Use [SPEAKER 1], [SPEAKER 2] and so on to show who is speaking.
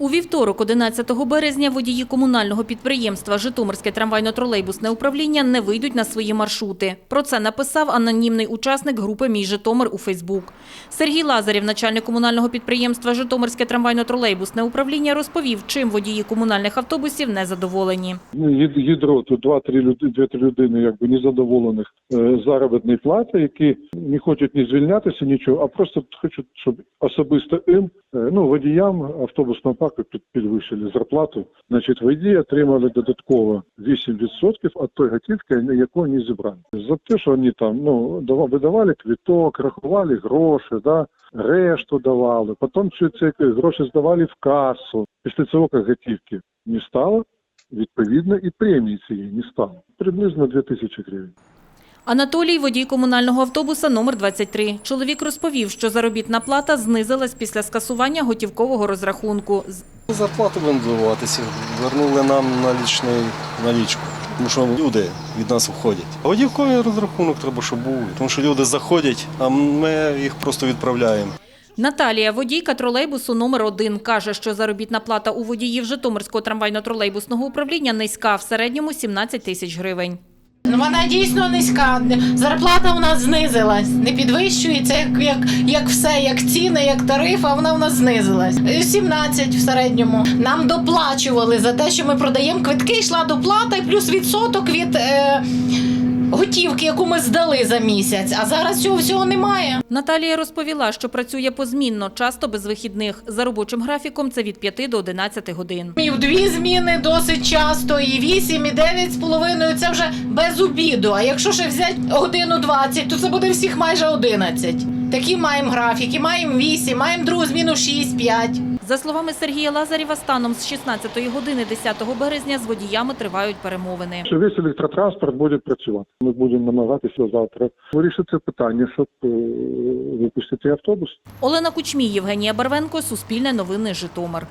[SPEAKER 1] У вівторок, 11 березня, водії комунального підприємства Житомирське трамвайно-тролейбусне управління не вийдуть на свої маршрути. Про це написав анонімний учасник групи «Мій Житомир» у Фейсбук. Сергій Лазарів, начальник комунального підприємства Житомирське трамвайно-тролейбусне управління, розповів, чим водії комунальних автобусів незадоволені.
[SPEAKER 2] Ну, ід- ядро, тут два-три людини якби незадоволених е, заробітної плати, які не хочуть ні звільнятися, нічого, а просто хочуть, щоб особисто їм, е, ну, водіям автобусного парку під, підвищили зарплату. Значить, водії отримали додатково 8% від той готівки, яку вони зібрали. За те, що вони там, ну, видавали квіток, рахували гроші, да, решту давали, потім ці, гроші здавали в касу. Після цього як готівки не стало, Відповідно, і премії цієї не стало. Приблизно 2 тисячі гривень.
[SPEAKER 1] Анатолій – водій комунального автобуса номер 23. Чоловік розповів, що заробітна плата знизилась після скасування готівкового розрахунку.
[SPEAKER 3] Зарплату будемо добиватися. Вернули нам налічний налічку. Тому що люди від нас входять. А Годівковий розрахунок треба, щоб був. Тому що люди заходять, а ми їх просто відправляємо.
[SPEAKER 1] Наталія, водійка тролейбусу номер 1, каже, що заробітна плата у водіїв Житомирського трамвайно-тролейбусного управління низька, в середньому 17 тисяч гривень.
[SPEAKER 4] Ну, вона дійсно низька. Зарплата у нас знизилась, не підвищується, як, як, як все, як ціни, як тариф, а вона у нас знизилась. Е, 17 в середньому. Нам доплачували за те, що ми продаємо квитки, йшла доплата і плюс відсоток від е, готівки, яку ми здали за місяць. А зараз цього всього немає.
[SPEAKER 1] Наталія розповіла, що працює позмінно, часто без вихідних. За робочим графіком це від 5 до 11 годин.
[SPEAKER 4] І в дві зміни досить часто, і 8, і 9 з половиною це вже без обіду. А якщо ще взяти годину 20, то це буде всіх майже 11. Такі маємо графіки, маємо 8, маємо другу зміну 6, 5.
[SPEAKER 1] За словами Сергія Лазарєва, станом з 16 години 10 березня з водіями тривають перемовини.
[SPEAKER 2] Що весь електротранспорт буде працювати. Ми будемо намагатися завтра вирішити це питання, щоб е, випустити автобус.
[SPEAKER 1] Олена Кучмій, Євгенія Барвенко, Суспільне новини, Житомир.